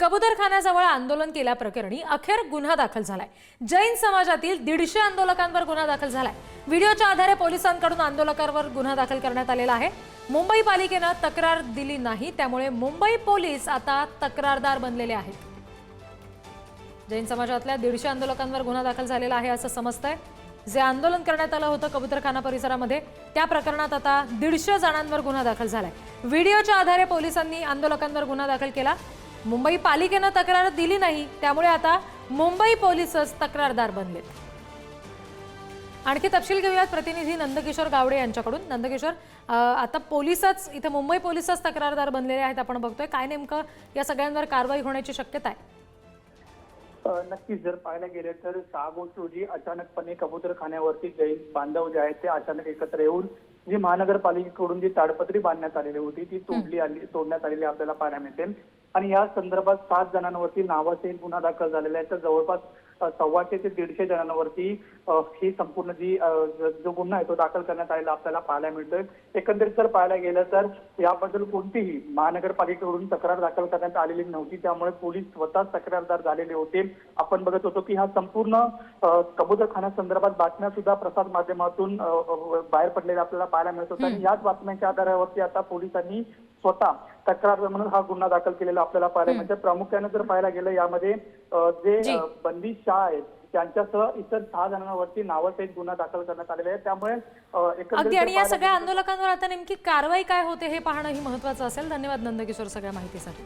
कबुतरखान्याजवळ आंदोलन केल्याप्रकरणी अखेर गुन्हा दाखल झालाय. जैन समाजातील दीडशे आंदोलकांवर गुन्हा दाखल झालाय. व्हिडिओच्या आधारे पोलिसांकडून आंदोलकांवर गुन्हा दाखल करण्यात आलेला आहे. मुंबई पालिकेनं तक्रार दिली नाही त्यामुळे मुंबई पोलीस आता तक्रारदार बनलेले आहेत. जैन समाजातल्या दीडशे आंदोलकांवर गुन्हा दाखल झालेला आहे असं समजतंय. जे आंदोलन करण्यात आलं होतं कबुतरखाना परिसरामध्ये त्या प्रकरणात आता दीडशे जणांवर गुन्हा दाखल झालाय. व्हिडिओच्या आधारे पोलिसांनी आंदोलकांवर गुन्हा दाखल केला. मुंबई पालिकेनं तक्रार दिली नाही त्यामुळे आता मुंबई पोलीसच तक्रारदार बनलेत. आणखी तपशील घेऊयात. प्रतिनिधी नंदकिशोर गावडे यांच्याकडून. नंदकिशोर आता पोलीसच इथे मुंबई पोलीसच तक्रारदार बनलेले आहेत आपण बघतोय. काय नेमकं या सगळ्यांवर कारवाई होण्याची शक्यता आहे? नक्कीच जर पाहायला गेले तर सहा ऑगस्ट रोजी अचानकपणे कबूतरखान्यावरती जैन बांधव जे आहेत ते अचानक एकत्र येऊन जी महानगरपालिकेकडून जी ताडपत्री बांधण्यात आलेली होती ती तोडली आली तोडण्यात आलेली आपल्याला पाहायला मिळते. आणि या संदर्भात सात जणांवरती नावासहित गुन्हा दाखल झालेला आहे. तर जवळपास सव्वाशे ते दीडशे जणांवरती ही संपूर्ण जी ज- गुन्हा आहे तो दाखल करण्यात आलेला आपल्याला पाहायला मिळतोय. एकंदरीत जर पाहायला गेलं तर याबद्दल कोणतीही महानगरपालिकेकडून तक्रार दाखल करण्यात आलेली नव्हती. त्यामुळे पोलीस स्वतः तक्रारदार झालेले होते. आपण बघत होतो की हा संपूर्ण अ, कबूतरखान्या संदर्भात बातम्या सुद्धा प्रसार माध्यमातून बाहेर पडलेल्या आपल्याला पाहायला मिळत होत्या आणि याच बातम्यांच्या आधारावरती आता पोलिसांनी स्वतः तक्रार म्हणून हा गुन्हा दाखल केलेला आपल्याला पाहायला मिळतं प्रामुख्याने जर पाहायला गेलं यामध्ये जे बंदी शाह आहेत त्यांच्यासह इतर सहा जणांवरती नावासहित गुन्हा दाखल करण्यात आलेला आहे. त्यामुळे अगदी आणि या सगळ्या आंदोलकांवर आता नेमकी कारवाई काय होते हे पाहणं ही महत्वाचं असेल. धन्यवाद नंदकिशोर सगळ्या माहितीसाठी.